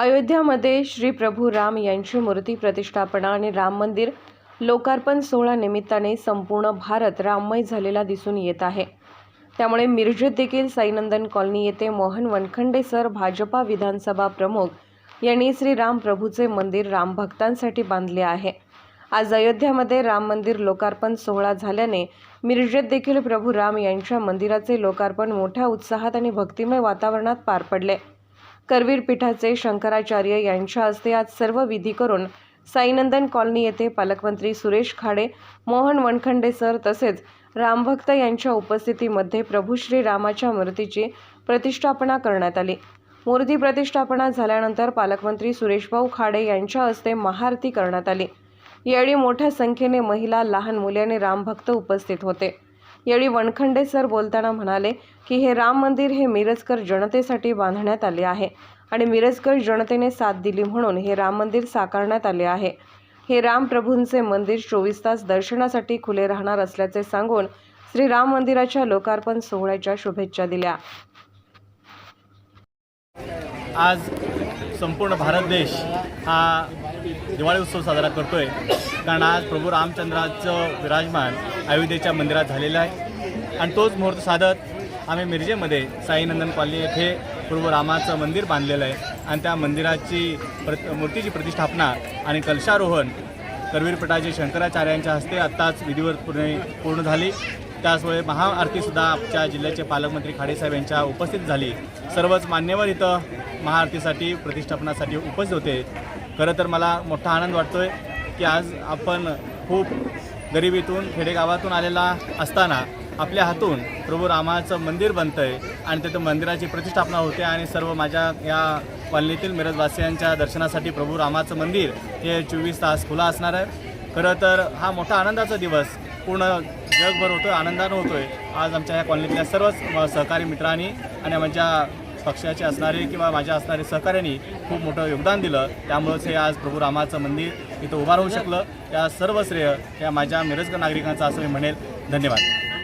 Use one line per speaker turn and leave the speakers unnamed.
अयोध्यामध्ये श्री प्रभू राम यांची मूर्ती प्रतिष्ठापना आणि राम मंदिर लोकार्पण सोहळा निमित्ताने संपूर्ण भारत राममय झालेला दिसून येत आहे. त्यामुळे मिरजेत देखील साईनंदन कॉलनी येथे मोहन वनखंडे सर भाजपा विधानसभा प्रमुख यांनी श्री राम प्रभूचे मंदिर रामभक्तांसाठी बांधले आहे. आज अयोध्यामध्ये राम मंदिर लोकार्पण सोहळा झाल्याने मिरजेत देखील प्रभू राम यांच्या मंदिराचे लोकार्पण मोठ्या उत्साहात आणि भक्तिमय वातावरणात पार पडले. करवीर पीठाचे शंकराचार्य यांच्या हस्ते आज सर्व विधी करून साईनंदन कॉलनी येथे पालकमंत्री सुरेश खाडे मोहन वणखंडे सर तसेच रामभक्त यांच्या उपस्थितीमध्ये प्रभू श्री रामाच्या मूर्तीची प्रतिष्ठापना करण्यात आली. मूर्ती प्रतिष्ठापना झाल्यानंतर पालकमंत्री सुरेशभाऊ खाडे यांच्या हस्ते महाआरती करण्यात आली. यावेळी मोठ्या संख्येने महिला लहान मुले आणि रामभक्त उपस्थित होते. यावेळी वणखंडे सर बोलताना म्हणाले की हे राम मंदिर हे मिरजकर जनतेसाठी बांधण्यात आले आहे आणि मिरजकर जनतेने साथ दिली म्हणून हे राम मंदिर साकारण्यात आले आहे. हे राम प्रभूंचे मंदिर चोवीस तास दर्शनासाठी खुले राहणार असल्याचे सांगून श्री राम मंदिराच्या लोकार्पण सोहळ्याच्या शुभेच्छा दिल्या.
आज संपूर्ण भारत देश हा दिवाळी उत्सव साजरा करतोय. कारण आज प्रभू रामचंद्राचं विराजमान अयोध्येच्या मंदिरात झालेलं आहे. आणि तोच मुहूर्त साधत आम्ही मिरजेमध्ये साईनंदन कॉलनी येथे प्रभू रामाचं मंदिर बांधलेलं आहे. आणि त्या मंदिराची प्र मूर्तीची प्रतिष्ठापना आणि कलशारोहण करवीर पटाचे शंकराचार्यांच्या हस्ते आत्ताच विधिवत पूर्ण पूर्ण झाली. त्याचमुळे महाआरतीसुद्धा आमच्या जिल्ह्याचे पालकमंत्री खाडेसाहेब यांच्या उपस्थित झाली. सर्वच मान्यवर इथं महाआरतीसाठी प्रतिष्ठापनासाठी उपस्थित होते. खरं तर मला मोठा आनंद वाटतोय की आज आपण खूप गरिबीतून खेडेगावातून आलेला असताना आपल्या हातून प्रभू रामाचं मंदिर बनतं आहे आणि तिथं मंदिराची प्रतिष्ठापना होते आणि सर्व माझ्या या कॉलनीतील मिरजवासियांच्या दर्शनासाठी प्रभू रामाचं मंदिर हे चोवीस तास खुला असणार आहे. खरं तर हा मोठा आनंदाचा दिवस पूर्ण जगभर होतो आनंदानं होतो आहे आज आमच्या या कॉलनीतल्या सर्वच सहकारी मित्रांनी आणि आमच्या पक्षाचे असणारे किंवा माझ्या असणारे सहकाऱ्यांनी खूप मोठं योगदान दिलं. त्यामुळंच हे आज प्रभू रामाचं मंदिर इथं उभा राहू शकलं. या सर्व श्रेय या माझ्या मिरजकर नागरिकांचं असं मी म्हणेल. धन्यवाद.